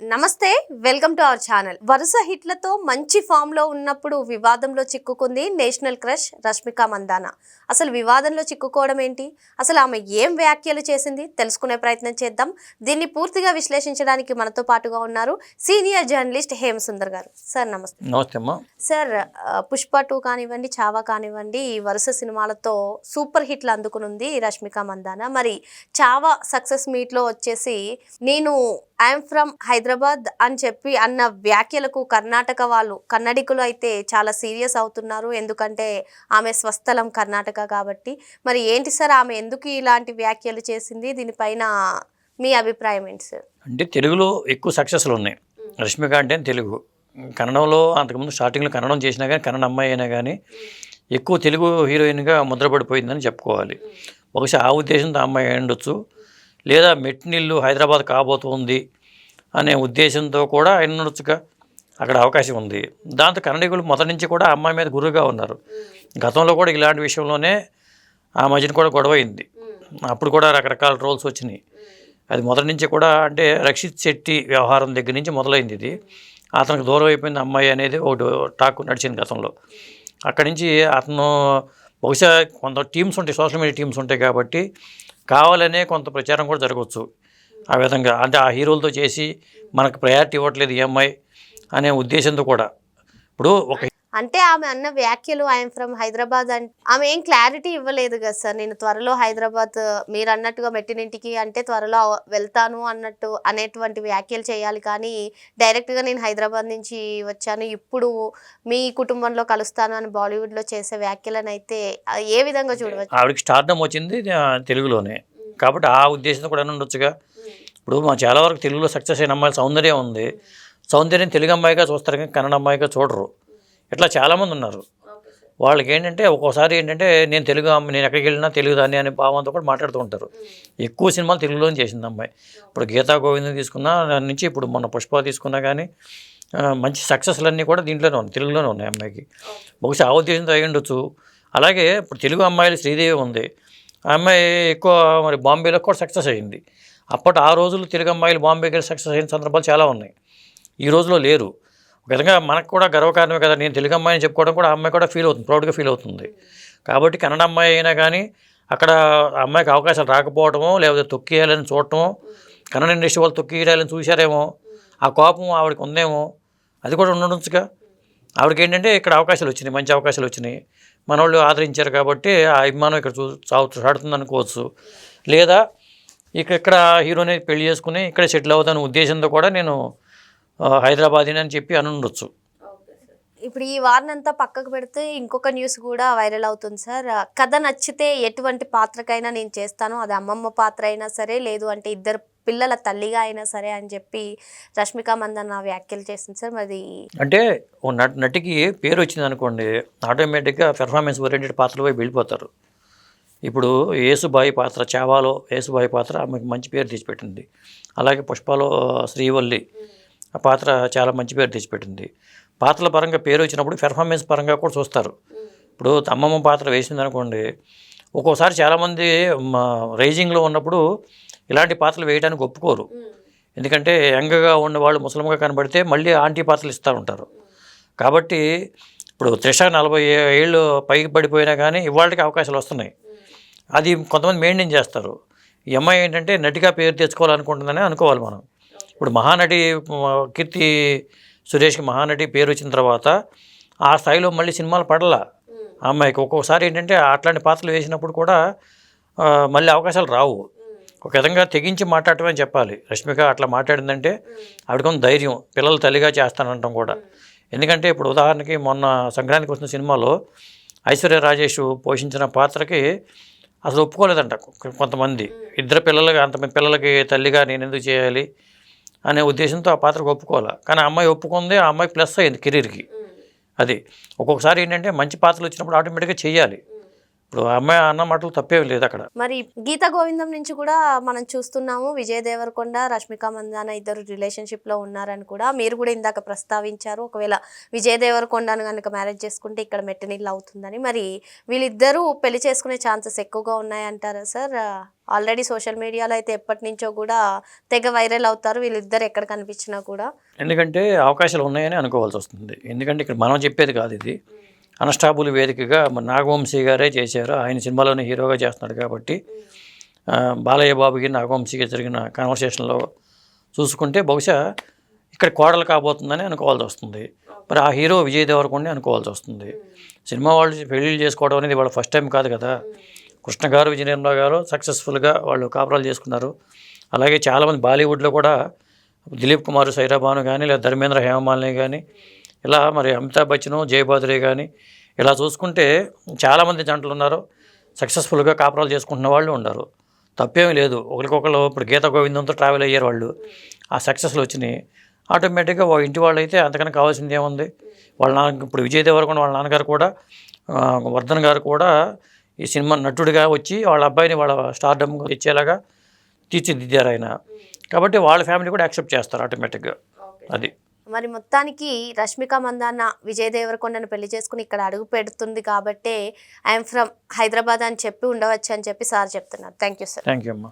నమస్తే welcome to our channel. వరుస హిట్లతో మంచి ఫామ్లో ఉన్నప్పుడు వివాదంలో చిక్కుకుంది నేషనల్ క్రష్ రష్మిక మందాన. అసలు వివాదంలో చిక్కుకోవడం ఏంటి? అసలు ఆమె ఏం వ్యాఖ్యలు చేసింది? తెలుసుకునే ప్రయత్నం చేద్దాం. దీన్ని పూర్తిగా విశ్లేషించడానికి మనతో పాటుగా ఉన్నారు సీనియర్ జర్నలిస్ట్ హేమసుందర్ గారు. సార్ నమస్తే. నమస్తే అమ్మా. సార్ పుష్ప టూ కానివ్వండి చావా కానివ్వండి ఈ వరుస సినిమాలతో సూపర్ హిట్లు అందుకునుంది రష్మిక మందాన. మరి చావా సక్సెస్ మీట్లో వచ్చేసి నేను ఐఎమ్ ఫ్రమ్ హైదరాబాద్ అని చెప్పి అన్న వ్యాఖ్యలకు కర్ణాటక వాళ్ళు కన్నడికులు అయితే చాలా సీరియస్ అవుతున్నారు. ఎందుకంటే ఆమె స్వస్థలం కర్ణాటక కాబట్టి. మరి ఏంటి సార్ ఆమె ఎందుకు ఇలాంటి వ్యాఖ్యలు చేసింది? దీనిపైన మీ అభిప్రాయం ఏంటి సార్? అంటే తెలుగులో ఎక్కువ సక్సెస్లు ఉన్నాయి. రష్మిక అంటే తెలుగు. కన్నడంలో అంతకుముందు స్టార్టింగ్లో కన్నడం చేసినా కానీ కన్నడ అమ్మాయి అయినా కానీ ఎక్కువ తెలుగు హీరోయిన్గా ముద్రపడిపోయిందని చెప్పుకోవాలి. బహుశా ఆ ఉద్దేశంతో అమ్మాయి ఉండొచ్చు. లేదా మెట్టినిల్లు హైదరాబాద్ కాబోతోంది అనే ఉద్దేశంతో కూడా ఆయన ఉండొచ్చుగా అక్కడ అవకాశం ఉంది. దాంతో కన్నడికులు మొదటి నుంచి కూడా అమ్మాయి మీద గురువుగా ఉన్నారు. గతంలో కూడా ఇలాంటి విషయంలోనే ఆ మధ్యన కూడా గొడవ అయింది అప్పుడు కూడా రకరకాల రోల్స్ వచ్చినాయి. అది మొదటి నుంచి కూడా అంటే రక్షిత్ శెట్టి వ్యవహారం దగ్గర నుంచి మొదలైంది ఇది. అతనికి దూరం అయిపోయింది అమ్మాయి అనేది ఒకటి టాక్ నడిచింది గతంలో. అక్కడి నుంచి అతను బహుశా కొంత టీమ్స్ ఉంటాయి సోషల్ మీడియా టీమ్స్ ఉంటాయి కాబట్టి కావాలనే కొంత ప్రచారం కూడా జరగవచ్చు. ఆ విధంగా అంటే ఆ హీరోలతో చేసి మనకు ప్రయారిటీ ఇవ్వట్లేదు ఈఎంఐ అనే ఉద్దేశంతో కూడా. ఇప్పుడు ఒక అంటే ఆమె అన్న వ్యాఖ్యలు ఐఎమ్ ఫ్రమ్ హైదరాబాద్ అంటే ఆమె ఏం క్లారిటీ ఇవ్వలేదు కదా సార్ నేను త్వరలో హైదరాబాద్ మీరు అన్నట్టుగా మెట్టినింటికి అంటే త్వరలో వెళ్తాను అన్నట్టు అనేటువంటి వ్యాఖ్యలు చేయాలి. కానీ డైరెక్ట్గా నేను హైదరాబాద్ నుంచి వచ్చాను. ఇప్పుడు మీ కుటుంబంలో కలుస్తాను అని బాలీవుడ్లో చేసే వ్యాఖ్యలను అయితే ఏ విధంగా చూడవచ్చు? ఆవిడకి స్టార్డమ్ వచ్చింది తెలుగులోనే. కాబట్టి ఆ ఉద్దేశంతో కూడా ఉండొచ్చుగా. ఇప్పుడు మా చాలా వరకు తెలుగులో సక్సెస్ అయిన అమ్మాయిలు సౌందర్యం ఉంది. సౌందర్యం తెలుగు అమ్మాయిగా చూస్తారు కానీ కన్నడ అమ్మాయిగా చూడరు. ఇట్లా చాలామంది ఉన్నారు. వాళ్ళకి ఏంటంటే ఒక్కోసారి ఏంటంటే నేను తెలుగు అమ్మాయి నేను ఎక్కడికి వెళ్ళినా తెలుగు దాన్ని అనే భావంతో కూడా మాట్లాడుతూ ఉంటారు. ఎక్కువ సినిమాలు తెలుగులోనే చేసింది అమ్మాయి. ఇప్పుడు గీతా గోవిందం తీసుకున్నా దాని నుంచి ఇప్పుడు మొన్న పుష్ప తీసుకున్నా కానీ మంచి సక్సెస్లన్నీ కూడా దీంట్లోనే ఉన్నాయి తెలుగులోనే ఉన్నాయి అమ్మాయికి. బహుశా ఆ ఉద్దేశంతో అయి ఉండొచ్చు. అలాగే ఇప్పుడు తెలుగు అమ్మాయిలు శ్రీదేవి ఉంది. ఆ అమ్మాయి ఎక్కువ మరి బాంబేలో కూడా సక్సెస్ అయింది. అప్పటి ఆ రోజుల్లో తెలుగు అమ్మాయిలు బాంబేకి సక్సెస్ అయిన సందర్భాలు చాలా ఉన్నాయి. ఈ రోజులో లేరు. విధంగా మనకు కూడా గర్వకారణమే కదా నేను తెలుగు అమ్మాయిని చెప్పుకోవడం కూడా అమ్మాయి కూడా ఫీల్ అవుతుంది ప్రౌడ్గా ఫీల్ అవుతుంది. కాబట్టి కన్నడ అమ్మాయి అయినా కానీ అక్కడ అమ్మాయికి అవకాశాలు రాకపోవడమో లేకపోతే తొక్కియాలని చూడటమో కన్నడ ఇండస్ట్రీ వాళ్ళు తొక్కియాలని చూశారేమో ఆ కోపం ఆవిడకి ఉందేమో అది కూడా ఉండొచ్చుగా. ఆవిడకి ఏంటంటే ఇక్కడ అవకాశాలు వచ్చినాయి మంచి అవకాశాలు వచ్చినాయి. మన వాళ్ళు ఆదరించారు కాబట్టి ఆ అభిమానం ఇక్కడ చూ చాడుతుంది అనుకోవచ్చు లేదా ఇక ఇక్కడ హీరోని పెళ్ళి చేసుకుని ఇక్కడ సెటిల్ అవుతాను ఉద్దేశంతో కూడా నేను హైదరాబాదీ అని చెప్పి అని ఉండొచ్చు ఇప్పుడు ఈ వారినంతా పక్కకు పెడితే ఇంకొక న్యూస్ కూడా వైరల్ అవుతుంది సార్. కథ నచ్చితే ఎటువంటి పాత్రకైనా నేను చేస్తాను. అది అమ్మమ్మ పాత్ర అయినా సరే లేదు అంటే ఇద్దరు పిల్లల తల్లిగా అయినా సరే అని చెప్పి రష్మిక మందన్న వ్యాఖ్యలు చేసింది సార్. మరి అంటే ఓ నట నటికి పేరు వచ్చింది అనుకోండి ఆటోమేటిక్గా పెర్ఫార్మెన్స్ ఓరియంటెడ్ పాత్రలపై వెళ్ళిపోతారు. ఇప్పుడు యేసుబాయి పాత్ర చావాలో యేసుబాయి పాత్ర ఆమెకు మంచి పేరు తెచ్చిపెట్టింది. అలాగే పుష్పలో శ్రీవల్లి. ఆ పాత్ర చాలా మంచి పేరు తెచ్చిపెట్టింది. పాత్రల పరంగా పేరు వచ్చినప్పుడు పెర్ఫార్మెన్స్ పరంగా కూడా చూస్తారు. ఇప్పుడు అమ్మమ్మ పాత్ర వేసింది అనుకోండి ఒక్కోసారి చాలామంది రైజింగ్లో ఉన్నప్పుడు ఇలాంటి పాత్రలు వేయడానికి ఒప్పుకోరు. ఎందుకంటే యంగ్గా ఉన్నవాళ్ళు ముస్లింగా కనబడితే మళ్ళీ ఆంటీ పాత్రలు ఇస్తూ ఉంటారు. కాబట్టి ఇప్పుడు త్రిష నలభై ఏళ్ళు పైకి పడిపోయినా కానీ ఇవాళకి అవకాశాలు వస్తున్నాయి. అది కొంతమంది మెయింటైన్ చేస్తారు. ఈ అమ్మాయి ఏంటంటే నటిగా పేరు తెచ్చుకోవాలనుకుంటుందని అనుకోవాలి మనం. ఇప్పుడు మహానటి కీర్తి సురేష్కి మహానటి పేరు వచ్చిన తర్వాత ఆ స్థాయిలో మళ్ళీ సినిమాలు పడలా. అమ్మాయికి ఒక్కొక్కసారి ఏంటంటే అట్లాంటి పాత్రలు వేసినప్పుడు కూడా మళ్ళీ అవకాశాలు రావు. ఒక విధంగా తెగించి మాట్లాడటమని చెప్పాలి. రష్మిక అట్లా మాట్లాడిందంటే ఆవిడకొంత ధైర్యం పిల్లల తల్లిగా చేస్తానంటాం కూడా. ఎందుకంటే ఇప్పుడు ఉదాహరణకి మొన్న సంక్రాంతికి వచ్చిన సినిమాలో ఐశ్వర్య రాజేష్ పోషించిన పాత్రకి అసలు ఒప్పుకోలేదంట కొంతమంది. ఇద్దరు పిల్లలకి అంతమంది పిల్లలకి తల్లిగా నేను ఎందుకు చేయాలి? అనే ఉద్దేశంతో ఆ పాత్రకు ఒప్పుకోవాలి. కానీ ఆ అమ్మాయి ఒప్పుకుంది ఆ అమ్మాయి ప్లస్ అయింది కెరీర్కి. అది. ఒక్కొక్కసారి ఏంటంటే మంచి పాత్రలు వచ్చినప్పుడు ఆటోమేటిక్గా చేయాలి ఇప్పుడు అమ్మాయి అన్న మాటలు తప్పేం లేదు అక్కడ. మరి గీతా గోవిందం నుంచి కూడా మనం చూస్తున్నాము విజయ్ దేవరకొండ రష్మిక మందాన ఇద్దరు రిలేషన్షిప్లో ఉన్నారని కూడా మీరు కూడా ఇందాక ప్రస్తావించారు. ఒకవేళ విజయ్ దేవరకొండను కనుక మ్యారేజ్ చేసుకుంటే ఇక్కడ మెట్టనీళ్ళు అవుతుందని. మరి వీళ్ళిద్దరూ పెళ్ళి చేసుకునే ఛాన్సెస్ ఎక్కువగా ఉన్నాయంటారా సార్? ఆల్రెడీ సోషల్ మీడియాలో అయితే ఎప్పటి నుంచో కూడా తెగ వైరల్ అవుతారు. వీళ్ళిద్దరు ఎక్కడ కనిపించినా కూడా. ఎందుకంటే అవకాశాలు ఉన్నాయని అనుకోవాల్సి వస్తుంది. ఎందుకంటే ఇక్కడ మనం చెప్పేది కాదు ఇది. అన్స్టాబుల్ వేదికగా నాగవంశీ గారే చేశారు. ఆయన సినిమాలోనే హీరోగా చేస్తున్నాడు కాబట్టి బాలయ్య బాబుకి నాగవంశీకి జరిగిన కాన్వర్సేషన్లో చూసుకుంటే బహుశా ఇక్కడ కోడలు కాబోతుందని అనుకోవాల్సి వస్తుంది. మరి ఆ హీరో విజయ్ దేవరకొండ అనుకోవాల్సి వస్తుంది. సినిమా వాళ్ళు పెళ్ళిళ్ళు చేసుకోవడం అనేది వాళ్ళ ఫస్ట్ టైం కాదు కదా. కృష్ణ గారు విజయ నిర్మల గారు సక్సెస్ఫుల్గా వాళ్ళు కాపురాలు చేసుకున్నారు. అలాగే చాలామంది బాలీవుడ్లో కూడా దిలీప్ కుమార్ సైరాబాను కానీ లేదా ధర్మేంద్ర హేమమాలిని కానీ ఇలా మరి అమితాబ్ బచ్చన్ జయబాదురే కానీ ఇలా చూసుకుంటే చాలామంది జంటలు ఉన్నారు. సక్సెస్ఫుల్గా కాపురాలు చేసుకుంటున్న వాళ్ళు ఉన్నారు. తప్పేమీ లేదు. ఒకరికొకరు ఇప్పుడు గీత గోవిందంతో ట్రావెల్ అయ్యారు వాళ్ళు. ఆ సక్సెస్లు వచ్చినాయి. ఆటోమేటిక్గా వాళ్ళ ఇంటి వాళ్ళు అయితే అంతకన్నా కావాల్సింది ఏముంది? వాళ్ళ నాన్న ఇప్పుడు విజయ్ దేవరకొండ వాళ్ళ నాన్నగారు కూడా వర్ధన్ గారు కూడా ఈ సినిమా నటుడిగా వచ్చి వాళ్ళ అబ్బాయిని వాళ్ళ స్టార్డమ్ ఇచ్చేలాగా తీర్చిదిద్దారు ఆయన. కాబట్టి వాళ్ళ ఫ్యామిలీ కూడా యాక్సెప్ట్ చేస్తారు ఆటోమేటిక్గా. అది. మరి మొత్తానికి రష్మిక మందాన విజయ్ దేవరకొండను పెళ్ళి చేసుకుని ఇక్కడ అడుగు పెడుతుంది కాబట్టే ఐఎమ్ ఫ్రమ్ హైదరాబాద్ అని చెప్పి ఉండవచ్చు అని చెప్పి సార్ చెప్తున్నారు. Thank you sir. Thank you అమ్మా.